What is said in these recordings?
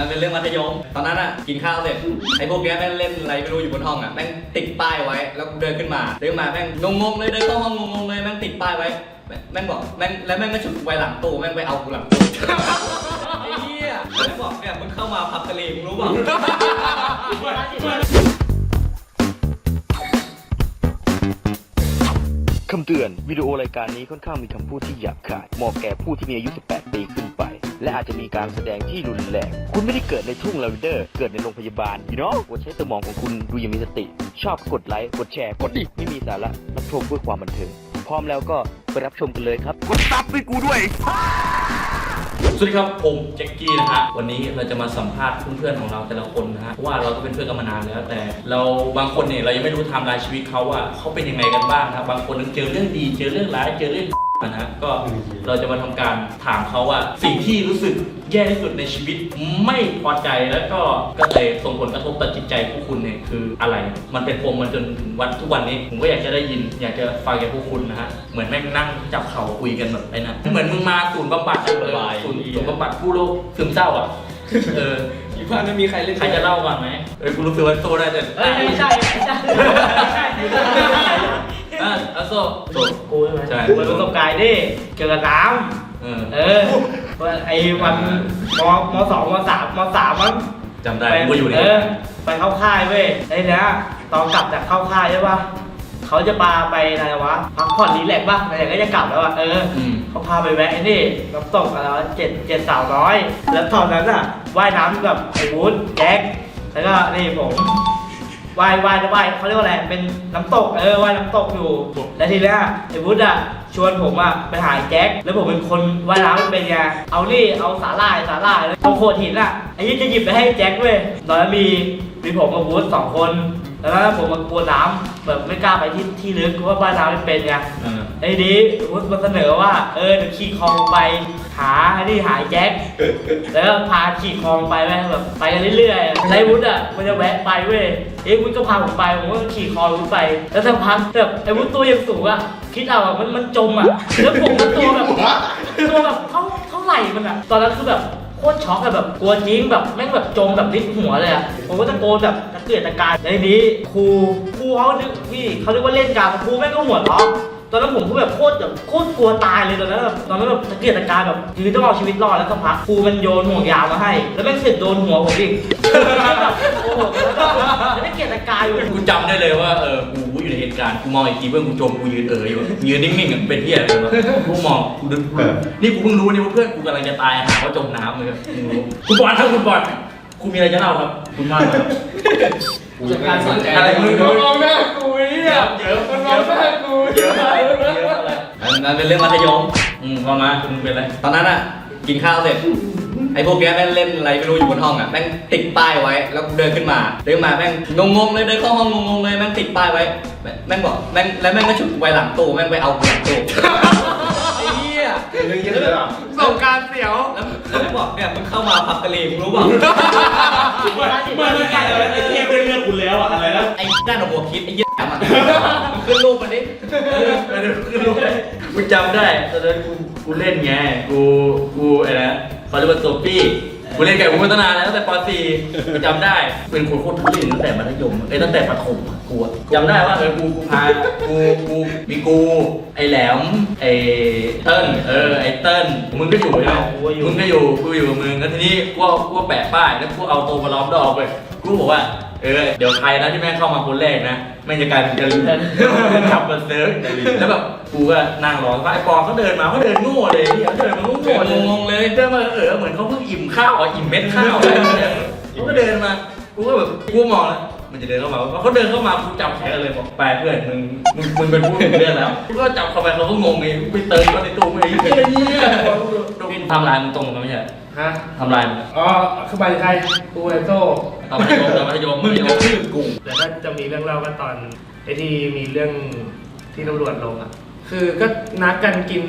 มันเป็นเรื่องมัธยม ตอนนั้นอะกินข้าวเสร็จไอ้พวกเนี้ยแม่งเล่นอะไรไม่รู้อยู่บนห้องอะแม่งติดป้ายไว้แล้วกูเดินขึ้นมาเดินมาแม่งงงๆเลยเดินเข้าห้องงงๆเลยแม่งติดป้ายไว้แม่งแม่งบอกแม่งแล้วแม่งก็ฉุดกูไปหลังตู้แม่งไปเอากูหลังตู้ไอ้เหี้ยแล้วแม่งบอกเนี่ยมึงเข้ามาพับทะเลมึงรู้เปล่าคำเตือนวิดีโอรายการนี้ค่อนข้างมีคำพูดที่หยาบคายเหมาะแก่ผู้ที่มีอายุ 18 ปีขึ้นไป และอาจจะมีการแสดงที่รุนแรง คุณไม่ได้เกิดในทุ่งลาเวนเดอร์ เกิดในโรงพยาบาล you know ควรใช้สมองของคุณดูอย่างมีสติ ชอบกดไลค์ กดแชร์ กดดิไม่มีสาระรับชมเพื่อความบันเทิง พร้อมแล้วก็ไปรับชมกันเลยครับ กดซับให้กูด้วย สวัสดีครับผมแจ็คกี้นะฮะวันนี้เราจะมาสัมภาษณ์เพื่อนๆของเราแต่ละคนนะฮะเพราะว่าเราก็เป็นเพื่อนกันมานานแล้ว แต่เราบางคนเนี่ยเรายังไม่รู้ไทม์ไลน์ชีวิตเขาว่าเขาเป็นยังไงกันบ้างนะครับบางคนเจอเรื่องดีเจอเรื่องร้ายเจอเรื่อง นะฮะก็เราจะมาทำการถามเขาว่าสิ่งที่รู้สึกแย่ที่สุดในชีวิตไม่พอใจแล้วก็ก็เลยส่งผลกระทบต่อจิตใจพวกคุณเนี่ยคืออะไร มันเป็นปมมาจนถึงวันทุกวันนี้ ผมก็อยากจะได้ยิน อยากจะฟังจากพวกคุณนะฮะเหมือนแม่งนั่งจับเข่าคุยกันแบบไอ้นั่นเหมือนมึงมาศูนย์บำบัดอะเออศูนย์ศูนย์บำบัดผู้โรคซึมเศร้าอะเอออีพานไม่มีใครเล่นใครจะเล่าก่อนไหมเออกูรู้สึกว่าโซได้จะเอ้ยไม่ใช่ไม่ใช่ไม่ใช่ ไม่ใช่อะแล้วโซโซ กูใช่ไหมใช่ กูเป็นประสบการณ์ดิเกี่ยวกับน้เออำเออไอ้วันมมสองมสามมสามมั้ง จำได้กูก็อยู่ในเออไปเข้าค่ายเว้ยไอ้เนี้ยตอนกลับจากเข้าค่ายใช่ปะเขาจะพาไปอะไรวะพักผ่อนรีแลกซ์ป่ะอะไรก็จะกลับแล้วอะเอออืมเขาพาไปแวะไอ้นี่น้ำตกอะไรวะเจ็ดเจ็ดสาวน้อย แล้วตอนนั้นอะว่ายน้ำกับไอ้วุฒิแจ็คแล้วก็นี่ผม ว่ายว่ายว่ายเขาเรียกว่าอะไร เป็นน้ำตก เออว่ายน้ำตกอยู่ แล้วทีเนี้ยไอ้วุฒิอะชวนผมอะไปหาไอ้แจ็ค แล้วผมเป็นคนว่ายน้ำไม่เป็นไงเอานี่เอาสาหร่ายสาหร่ายแล้วตรงโขดหินอะ ไอ้ยี่จะหยิบไปให้แจ็คเว้ยตอนนั้นมีมีผมกับวุฒิสองคน แล้วนั้นผมมากลัวน้ำแบบไม่กล้าไปที่ที่ลึกเพราะว่าว่ายน้ำไม่เป็นไงเออไอ้นี้วุฒิมาเสนอว่า เออเดี๋ยวขี่คลองไปหาไอ้นี่หาไอ้แจ็คแล้วก็พาขี่คลองไปแม่งแบบไปกันเรื่อยๆไอ้วุฒิอะมันจะแวะไปเว้ยเอ้ยวุฒิก็พาผมไปผมก็ขี่คลองวุฒิไป แล้วสักพักแบบไอ้วุฒิตัวยังสูงอะคิดเอาอะมันมันจมอะแล้วผมก็ตัวแบบตัวแบบเท่าเท่าไหร่มันอะตอนนั้นคือแบบโคตรช็อกอะแบบกลัวจริงแบบแม่งแบบจมแบบลิดหัวเลยอะผมก็ตะโกนแบบตะเกียกตะกายในนี้ครูครูเขานึกพี่เขาเรียกว่าเล่นการครูแม่งก็หัวเราะ ตอนนั้นผมก็แบบโคตรแบบโคตรกลัวตายเลยตอนนั้นแบบตอนนั้นแบบตะเกียกตะกายแบบคือต้องเอาชีวิตรอดแล้วสักพักครูมันโยนห่วงยางมาให้ แล้วแม่งเสึกโดนหัวผมอีกแบบโอ้โหแล้วก็แล้วตะเกียกตะกายอยู่กูจำได้เลยว่าเออกูอยู่ในเหตุการณ์กูมองอีกทีเพื่อนกูจมกูยืนเอออยู่ยืนนิ่งๆอะเป็นเพี้ยอะไรวะกูมองกูนึกนี่กูเพิ่งรู้นี่ว่าเพื่อนกูกำลังจะตายหาว่าจมน้ำเลยมึงรู้คุณบอลครับคุณบอลคุณมีอะไรจะเล่าครับคุณมากครับจากการสนใจอะไรมึงมันมองหน้ากูเนี่ย เยอะมันมองหน้ากูเยอะเยอะอะไรมันเป็นเรื่องมัธยมอืมพอมาคุณเป็นอะไรตอนนั้นอะ กินข้าวเสร็จไอ้พวกแกแม่งเล่นอะไรไม่รู้อยู่บนห้องอะแม่งติดป้ายไว้แล้วเดินขึ้นมาเดินมาแม่งงงๆเลยเดินเข้าห้องงงๆเลยแม่งติดป้ายไว้แม่งบอกแม่งแล้วแม่งก็ฉุดไว้หลังตู้แม่งไปเอาหลังตู้ เรื่องเยอะเลยอะประสบการเสียวแล้วแล้วบอกเนี่ยมึงเข้ามาผับกะเลมึงรู้เปล่าเมื่อเมื่อไอ้ไอ้เทียบเรื่องคุณแล้วอะอะไรนะไอ้ด้านหัวคิดไอ้เหี้ยมันขึ้นรูปมันดิขึ้นรูปกูจำได้ตอนนั้นกูกูเล่นไงกูกูอะไรนะเขาเรียกว่าโซฟี่ กูเล่นกับกูมาตั้งนานแล้วตั้งแต่ป .4 กูจำได้ เป็นคนโคตรทุเรศตั้งแต่มัธยมเอ้ยตั้งแต่ประถมอะกูอะจำได้ว่าเออกูกูพากูกูมีกู ไอ้แหลมไอ้เติ้ลเออไอ้เติ้ลมึงก็อยู่ใช่ไหมมึงก็อยู่กูอยู่กับมึงแล้วทีนี้กูเอากูเอาแปะป้ายแล้วกูเอาตัวมาล้อมดอกไปกูบอกว่า เออเดี๋ยวใครนะที่แม่งเข้ามาคนแรกนะแม่งจะกลายเป็นกะลีขับมาเซิร์ฟแล้วแบบกูก็นั่งรอสักพักไอ้ปองเขาเดินมาเขาเดินโง่เลยเหี้ยเขาเดินมาโง่ๆเลยงงๆเลยเดินมาเออเหมือนเขาเพิ่งอิ่มข้าวอะอิ่มเม็ดข้าวอะไรอย่างเงี้ยเขาก็เดินมากูก็แบบกูมองแล้ว มันจะเดินเข้ามาพอเขาเดินเข้ามากูจับแขนเลยบอกไปเพื่อนมึงมึงมึงเป็นผู้ถึงเรื่องแล้วกูก็จับเข้าไปเขาก็งงไงไปเติมเขาในตู้ไม่ไอ้เหี้ยเนี่ยทำลายมึงตรงกันไม่ใช่ฮะทำลายมึงอ๋อคือไปใครกูไอโต้ตอนมัธยมตอนมัธยมมึงจะชื่อกูแต่ก็จะมีเรื่องเล่าก็ตอนไอ้ที่มีเรื่องที่ตำรวจลงอะคือก็นัดกันกิน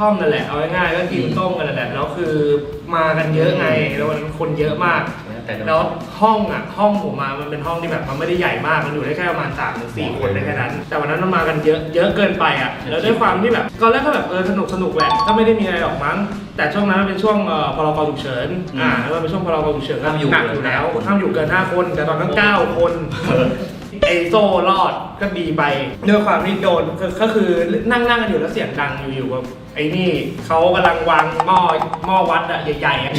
ห้องนั่นแหละเอาง่ายๆก็กินต้มกันนั่นแหละแล้วคือมากันเยอะไงแล้ววันนั้นคนเยอะมาก แต่โดนแล้วห้องอะห้องผมมามันเป็นห้องที่แบบมันไม่ได้ใหญ่มากมันอยู่ได้แค่ประมาณสามถึงสี่คนได้แค่นั้น แต่วันนั้นมันมากันเยอะเยอะเกินไปอะแล้วด้วยความที่แบบตอนแรกก็แบบเออสนุกสนุกแหละก็ไม่ได้มีอะไรหรอกมั้ง แต่ช่วงนั้นมันเป็นช่วงเอ่อพรกฉุกเฉินอ่าแล้วมันเป็นช่วงพรกฉุกเฉินก็หนักอยู่แล้วห้ามอยู่เกินห้าคน แต่ตอนนั้นเก้าคน ไอโซ่รอดก็ดีไปด้วยความที่โดนก็ก็คือนั่งนั่งกันอยู่แล้วเสียงดังอยู่ๆแบบ ไอ้นี่เขากำลังวางหม้อหม้อวัดอะใหญ่ๆอะ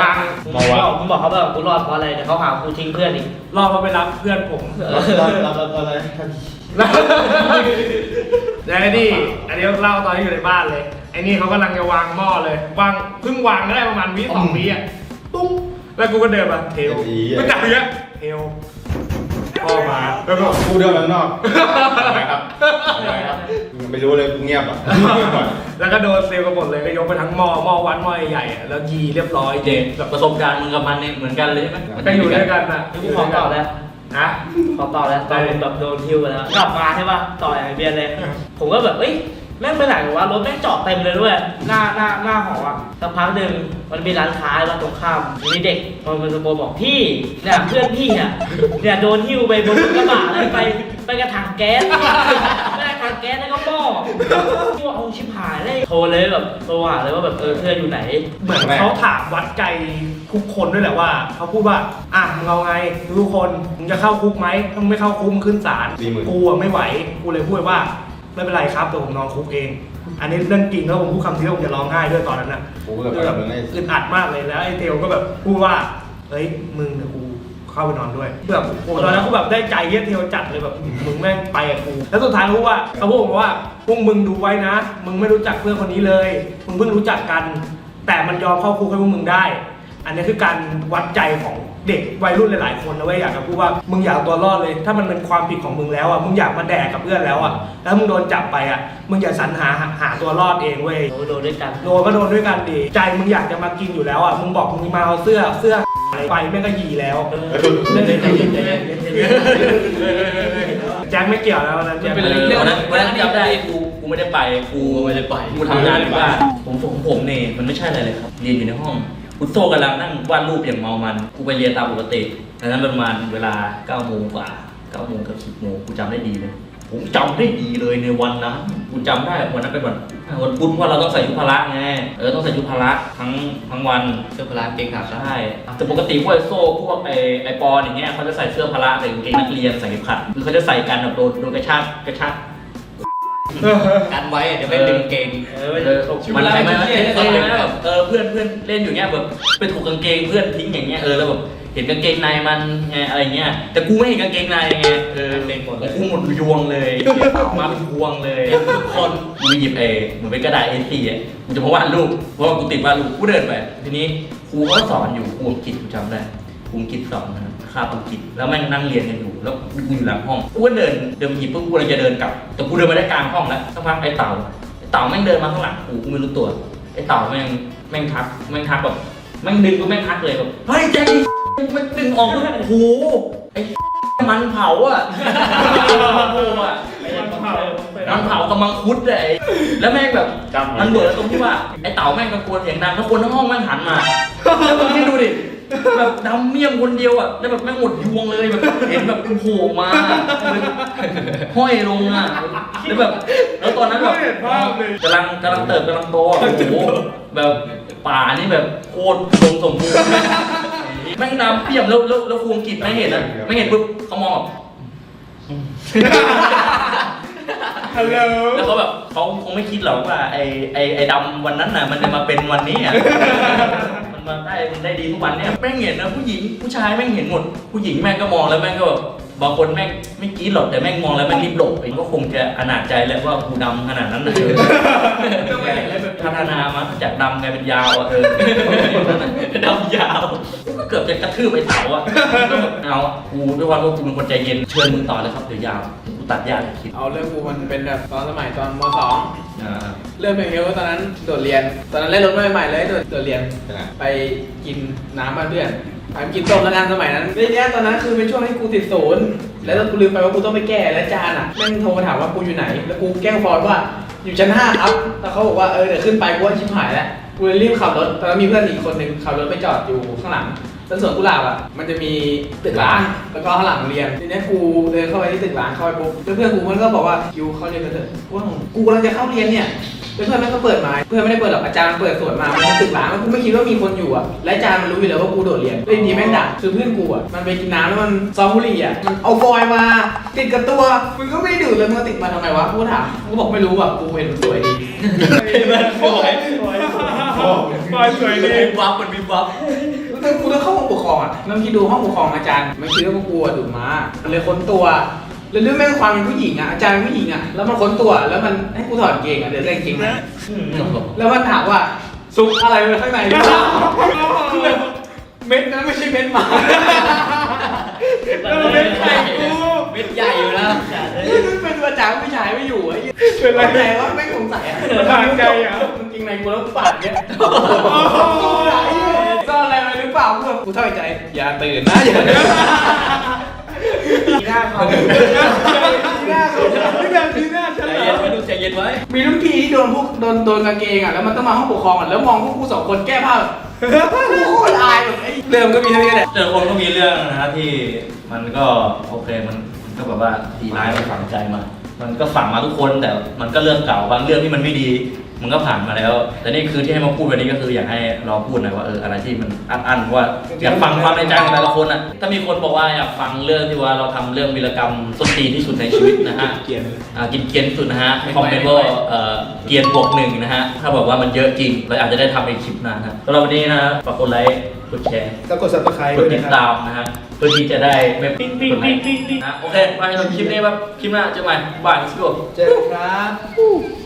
วางมึงบอกมึงบอกเขาแบบกูรอดเพราะอะไรเดี๋ยวเขาหากูทิ้งเพื่อนอีกรอมาไปรับเพื่อนผมเราเราเราเราแล้วไอ้นี่อันนี้เล่าตอนที่อยู่ในบ้านเลยไอ้นี่เขากำลังจะวางหม้อเลยวางเพิ่งวางได้ประมาณวิสองวิอะตุ้งแล้วกูก็เดินมาเทลไม่จับเยอะเทล พ่อมา แล้วก็กูเดินมาข้างนอกทำไมครับทำไมครับไม่รู้เลยกูเงียบอะแล้วก็โดนเซลล์กันหมดเลยก็ยกไปทั้งหม้อหม้อวัดหม้อใหญ่ๆอะแล้วยีเรียบร้อยเจเด็นกแบบประสบการณ์มึงกับมันเนี่ยเหมือนกันเลยใช่ไหมก็อยู่ด้วยกันนะกูขอต่อแล้วนะขอต่อแล้วตอนผมแบบโดนทิวไปแล้วกลับมาใช่ป่ะต่ออย่างไอ้เบียนเลย ผมก็แบบเอ้ย แม่งไปไหนวะรถแม่งจอดเต็มเลยด้วย หน้าหน้าหน้าหออะสักพักหนึ่งมันมีร้านค้าร้านตรงข้ามมีเด็กมันมันตะโกนบอกพี่เนี่ยเพื่อนพี่เนี่ยเนี่ยโดนหิ้วไปบนรถกระบะแล้วไปไปกระถังแก๊สไปกระถังแก๊สแล้วก็หม้อที่ว่าเอาชิบหายเลยโทรเลยแบบโทรหาเลยว่าแบบเออเพื่อนอยู่ไหน เหมือนเขาถามวัดใจทุกคนด้วยแหละว่าเขาพูดว่าอะมึงเอาไงทุกคนมึงจะเข้าคุกไหมถ้ามึงไม่เข้าคุกมึงขึ้นศาลสี่หมื่นกูอะไม่ไหวกูเลยพูดไปว่า ไม่เป็นไรครับเดี๋ยวผมนอนคุกเอง อันนี้เรื่องจริงแล้วผมพูดคำที่แล้วผมจะร้องไห้ด้วยตอนนั้นน่ะกูก็แบบคือแบบมึงไอ้ อึดอัดมากเลยแล้วไอ้เทลก็แบบพูดว่าเฮ้ยมึงเดี๋ยวกูเข้าไปนอนด้วยแบบโอ้ตอนนั้นกูแบบได้ใจเยี่ยเทลจัดเลยแบบมึงแม่งไปกับกูแล้วสุดท้ายรู้ว่าเขาพูดผมว่าพวกมึงดูไว้นะ มึงไม่รู้จักเพื่อนคนนี้เลย มึงเพิ่งรู้จักกัน แต่มันยอมเข้าคุกให้พวกมึงได้ อันนี้คือการวัดใจของ เด็กวัยรุ่นหลายๆคนนะเว้ยอยากจะพูดว่ามึงอยากเอาตัวรอดเลย ถ้ามันเป็นความผิดของมึงแล้วอะมึงอยากมาแดกกับเพื่อนแล้วอะแล้วมึงโดนจับไปอะมึงอย่าสรรหาหาตัวรอดเองเว้ยโดนโดนด้วยกันโดนก็โดนด้วยกันดีใจมึงอยากจะมากินอยู่แล้วอะมึงบอกมึงมาเอาเสื้อเสื้ออะไรไปแม่งก็หยีแล้วเล่นเล่นเล่นเล่นเล่นเล่นเล่นแจ็คไม่เกี่ยวแล้วนะแจ็คเออวันนั้นวันนั้นจำได้กูกูไม่ได้ไปกูไม่ได้ไปกูทำงานอยู่บ้านผมผมผมเนี่ยมันไม่ใช่อะไรเลยครับเรียนอยู่ในห้อง กูโซ่กำลังนั่งวาดรูปอย่างเมามัน กูไปเรียนตามปกติดังนั้นประมาณเวลา9โมงกว่า9โมงกับ10โมงกูจำได้ดีเลย ผมจำได้ดีเลยในวันนั้นกูจำได้วันนั้นเป็นวันวันพุธเพราะเราต้องใส่ชุดพละไง เออต้องใส่ชุดพละทั้งทั้งวัน เสื้อพลาเกงขาใช่แต่ปกติพวกไอโซ่พวกไอไอปอนอย่างเงี้ยเขาจะใส่เสื้อพละใส่กางเกงนักเรียนใส่เข็มขัด คือเขาจะใส่กันแบบโดนโดนกระชากกระชาก กันไว้เดี๋ยวไม่ดึงเกงเออไม่เออตกมันใช่ไหมเออแบบเออเพื่อนเพื่อนเล่นอยู่เงี้ยแบบไปถูกกางเกงเพื่อนทิ้งอย่างเงี้ยเออแล้วแบบเห็นกางเกงในมันไงอะไรเงี้ยแต่กูไม่เห็นกางเกงในไงเออเล่นหมดเลยกูหมดยวงเลยมาเป็นพวงเลยทุกคนกูหยิบเอเหมือนเป็นกระดาษ A4 อะกูจะมาวาดรูปเพราะว่ากูติดวาดรูปกูเดินไปทีนี้ครูก็สอนอยู่ครูอังกฤษกูจำได้ครูอังกฤษสอนนะคาบ อังกฤษแล้วแม่งนั่งเรียนกันอยู่แล้วกูอยู่หลังห้องกูก็เดินเดินมาหยิบปุ๊บกูเลยจะเดินกลับ แต่กูเดินมาได้กลางห้องแล้วสักพักไอ้เต่าไอ้เต่าแม่งเดินมาข้างหลังกูกูไม่รู้ตัวไอ้เต่าแม่งแม่งทักแม่งทักแบบแม่งดึงกูแม่งทักเลยแบบเฮ้ยแจ็คไอ้แม่งดึงออกโอ้โหไอ้มันเผาอะโอ้โหอะมันเผากำมังคุดเลยแล้วแม่งแบบจำมันเบื่อตรงที่ว่าไอ้เต่าแม่งตะโกนเสียงดังแล้วคนทั้งห้องแม่งหันมาแล้วมึงคิดดูดิ แบบดำเมี่ยมคนเดียวอะแล้วแบบแม่งหมดยวงเลยแบบเห็นแบบโผล่มาห้อยลงอะแล้วแบบ แล้วตอนนั้นแบบกำลังกำลังเติบกำลังโตอะโอ้โหแบบป่านี่แบบโคตรลงสมบูรณ์แม่งดำเปี่ยมแล้วแล้วแล้วครูอังกฤษไม่เห็นอะไม่เห็นปุ๊บเขามองแบบ ฮัลโหลแล้วเขาแบบเขาคงไม่คิดหรอกว่าไอ้ไอ้ไอ้ดำวันนั้นน่ะ มันจะมาเป็นวันนี้อะ มันมาได้ได้ดีทุกวันเนี่ยแม่งเห็นนะผู้หญิงผู้ชายแม่งเห็นหมด ผู้หญิงแม่งก็มองแล้วแม่งก็แบบบางคนแม่งไม่กรีดหรอกแต่แม่งมองแล้วแม่งรีบหลบเองก็คงจะอนาจใจแล้วว่ากูดำขนาดนั้นเลยพัฒนามาจากดำกลายเป็นยาวอะเออดำยาวก็เกือบจะกระทืบไอ้เต๋าอะเอากูด้วยความว่ากูเป็นคนใจเย็นเชิญมึงต่อเลยครับเดี๋ยวยาวกูตัดยากเลยคิดเอาเรื่องกูมันเป็นแบบตอนสมัยตอนมสองอ่า เริ่มเป็นเฮลตอนนั้นโดดเรียน ตอนนั้นเล่นรถใหม่ๆเลยโดดโดดเรียนเป็นไงไปกินน้ำบ้านเพื่อนไปกินต้มแล้วกันสมัยนั้นทีเนี้ยตอนนั้นคือเป็นช่วงที่กูติดศูนย์แล้วกูลืมไปว่ากูต้องไปแก้แล้วจานอะแม่งโทรมาถามว่ากูอยู่ไหน แล้วกูแกล้งฟอนว่าอยู่ชั้นห้าครับแล้วเขาบอกว่าเออเดี๋ยวขึ้นไปกูว่าชิบหายแล้วกูเลยรีบขับรถตอนนั้นมีเพื่อนอีกคนหนึ่งขับรถไปจอดอยู่ข้างหลัง ต้นสวนกุหลาบอะมันจะมีตึกร้างแล้วก็ข้างหลังโรงเรียนทีเนี้ยกูเดินเข้าไปที่ตึกร้างเข้าไปปุ๊บเพื่อนๆกูมันก็บอกว่าคิวเข้าเรียนกันเถอะกูว่ากูกำลังจะเข้าเรียนเนี่ยเพื่อนๆแม่งก็เปิดมาเพื่อนไม่ได้เปิดหรอกอาจารย์เปิดสวนมา มันเป็นตึกร้างแล้วกูไม่คิดว่ามีคนอยู่อะ และอาจารย์มันรู้อยู่แล้วว่ากูโดดเรียนเลยดีแม่งด่าคือเพื่อนกูอะ มันไปกินน้ำแล้วมันซองบุหรี่อะ มันเอาฟอยล์มา ติดกับตัว มึงก็ไม่ได้ดูดเลยมึงเอาติดมาทำไมวะ กูถามกูบอกไม่รู้อะ กูเห็นมันสวยดีสวยปล่อยสวยดีวิบวับมันวิบวับ แต่กูต้องเข้าห้องปกครองอะแล้วคิดดูห้องปกครองอาจารย์มันคิดว่าพวกกูอะดูดมาเลยค้นตัวแล้วเรื่องแม่งความเป็นผู้หญิงอะอาจารย์เป็นผู้หญิงอะแล้วมันค้นตัวแล้วมันให้กูถอดกางเกงอะเดี๋ยวใส่กางเกงในแล้วมันถามว่าซุกอะไรไว้ข้างในหรือเปล่าคือแบบเม็ดนั้นไม่ใช่เม็ดหมาแล้วมันเป็นไข่กูเม็ดใหญ่อยู่นะนี่มันเป็นประจางผู้ชายไม่อยู่ไอ้เป็นไรใจว่าไม่งสงสัยอะประหลาดใจอะจริงๆในกูแล้วปาดเนี่ย ปล่ากูแบบกูถอยใจ อย่าตื่นนะอย่าตื่นหน้าเขาหน้าเขาไม่อยากดีหน้าฉันเหรเย็นอไว้ดูใจเย็นไว้ มีรุ่นพี่ที่โดนพวกโดนโดนกางเกงอะแล้วมันต้องมาห้องปกครองอะแล้วมองพวกกูสองคนแก้ผ้ากูโคตรอายแบบไอ้เริ่มก็มีเท่านี้แหละเจอคนก็มีเรื่องนะฮะที่มันก็โอเคมันมันก็แบบว่าดีร้ายมันฝังใจมา มันก็ฝังมาทุกคนแต่มันก็เรื่องเก่าบางเรื่องที่มันไม่ดี มันก็ผ่านมาแล้ว แต่นี่คือที่ให้มาพูดวันนี้ก็คืออยากให้เราพูดหน่อยว่าเอออะไรที่มันอันอันๆว่าอยากฟังความในใจของแต่ละคนอะ ถ้ามีคนบอกว่าอยากฟังเรื่องที่ว่าเราทำเรื่องวีรกรรมส้นตีนที่สุดในชีวิตนะฮะ เกลียดอ่ากินเกียนที่สุดนะฮะคอมเมนต์ว่าเอ่อเกียนบวกหนึ่งนะฮะ ถ้าบอกว่ามันเยอะจริง เราอาจจะได้ทำเป็นคลิปหนานฮะสำหรับวันนี้นะฮะฝากกดไลค์กดแชร์แล้วกด subscribe กด้ดวยตินะดครับ ตามนะฮะเพื่อที่จะได้ไม่ปิ๊งปิ๊งกดไลปิ๊งค์ปิ๊งปิ๊งนะโอเคไปชมคลิปนี้ครับคลิปหน้าเจอกันใหม่บายสวัสดี เจอกันครับ